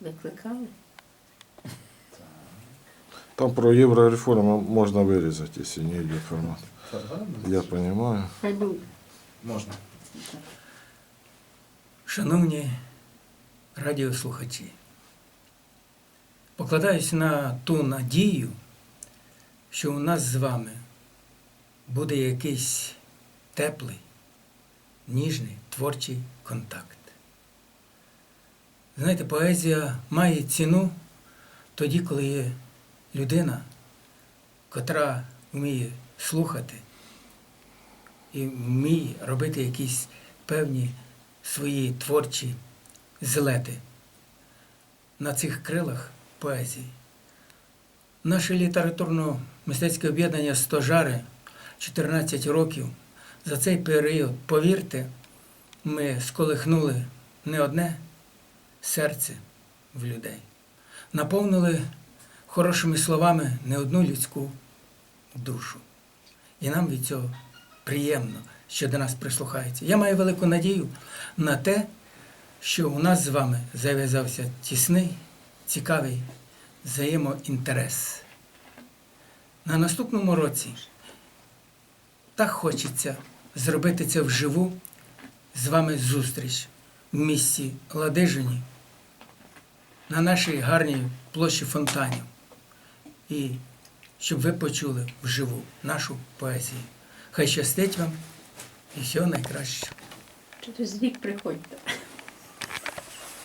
Викликали? Там про єврореформу можна вирізати, якщо не йде формат. Я розумію. Хай. Можна. Шановні радіослухачі, покладаюсь на ту надію, що у нас з вами буде якийсь теплий, ніжний творчий контакт. Знаєте, поезія має ціну тоді, коли є людина, котра вміє слухати і вміє робити якісь певні свої творчі злети на цих крилах поезії. Наше літературно-мистецьке об'єднання Стожари 14 років. За цей період, повірте, ми сколихнули не одне серце в людей, наповнили хорошими словами не одну людську душу. І нам від цього приємно, що до нас прислухаються. Я маю велику надію на те, що у нас з вами зав'язався тісний, цікавий взаємоінтерес. На наступному році так хочеться зробити це вживу з вами зустріч в місті Ладижині на нашій гарній площі фонтанів. І щоб ви почули вживу нашу поезію. Хай щастить вам і всього найкращого. Через рік приходьте.